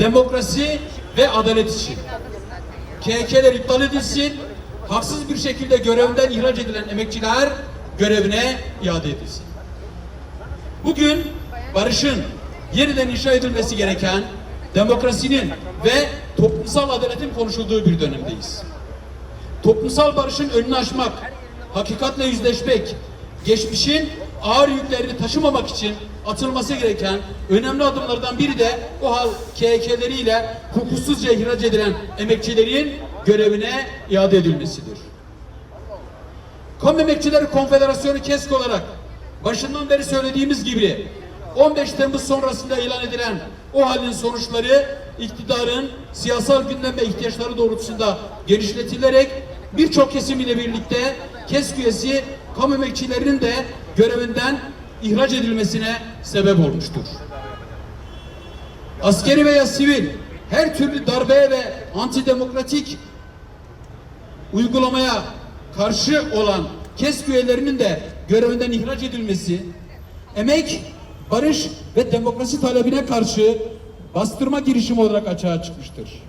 demokrasi ve adalet için. KHK'ler iptal edilsin, haksız bir şekilde görevden ihraç edilen emekçiler görevine iade edilsin. Bugün barışın yeniden inşa edilmesi gereken demokrasinin ve toplumsal adaletin konuşulduğu bir dönemdeyiz. Toplumsal barışın önünü açmak, hakikatle yüzleşmek, geçmişin ağır yüklerini taşımamak için atılması gereken önemli adımlardan biri de o hal KHK'leriyle hukuksuzca ihraç edilen emekçilerin görevine iade edilmesidir. Kamu Emekçileri Konfederasyonu KESK olarak başından beri söylediğimiz gibi 15 Temmuz sonrasında ilan edilen o halin sonuçları iktidarın siyasal gündem ve ihtiyaçları doğrultusunda genişletilerek birçok kesim ile birlikte KESK üyesi kamu emekçilerinin de görevinden ihraç edilmesine sebep olmuştur. Askeri veya sivil her türlü darbeye ve antidemokratik uygulamaya karşı olan KESK üyelerinin de görevinden ihraç edilmesi, emek, barış ve demokrasi talebine karşı bastırma girişimi olarak açığa çıkmıştır.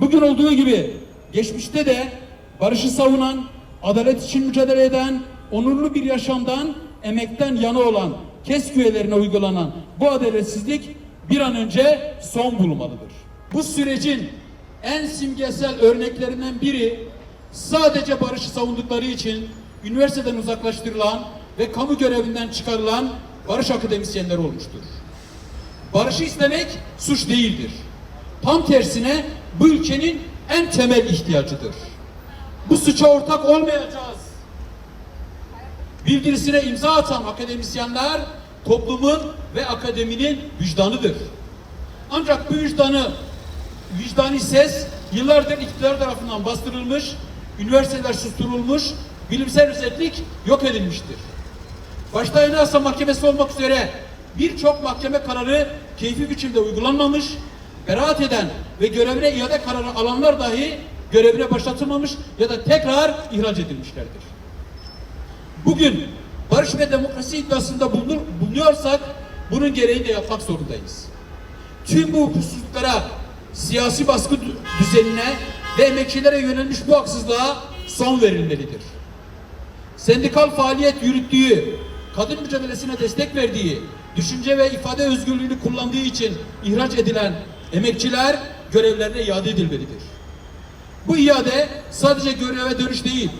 Bugün olduğu gibi geçmişte de barışı savunan, adalet için mücadele eden, onurlu bir yaşamdan, emekten yana olan KESK üyelerine uygulanan bu adaletsizlik bir an önce son bulmalıdır. Bu sürecin en simgesel örneklerinden biri sadece barışı savundukları için üniversiteden uzaklaştırılan ve kamu görevinden çıkarılan barış akademisyenleri olmuştur. Barışı istemek suç değildir. Tam tersine bu ülkenin en temel ihtiyacıdır. Bu suça ortak olmayacağız. Bildirisine imza atan akademisyenler toplumun ve akademinin vicdanıdır. Ancak bu vicdanı, vicdani ses yıllardır iktidar tarafından bastırılmış, üniversiteler susturulmuş, bilimsel özellik yok edilmiştir. Başta Anayasa Mahkemesi olmak üzere birçok mahkeme kararı keyfi biçimde uygulanmamış, beraat eden ve görevine iade kararı alanlar dahi görevine başlatılmamış ya da tekrar ihraç edilmişlerdir. Bugün barış ve demokrasi iddiasında bulunur, bulunuyorsak bunun gereğini de yapmak zorundayız. Tüm bu hukuksuzluklara, siyasi baskı dü- düzenine ve emekçilere yönelmiş bu haksızlığa son verilmelidir. Sendikal faaliyet yürüttüğü, kadın mücadelesine destek verdiği, düşünce ve ifade özgürlüğünü kullandığı için ihraç edilen emekçiler görevlerine iade edilmelidir. Bu iade sadece göreve dönüş değil,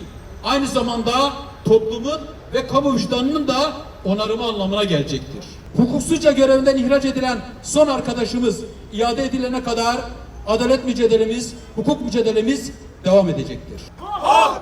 aynı zamanda toplumun ve kamu vicdanının da onarımı anlamına gelecektir. Hukuksuzca görevinden ihraç edilen son arkadaşımız iade edilene kadar adalet mücadelemiz, hukuk mücadelemiz devam edecektir. Hak!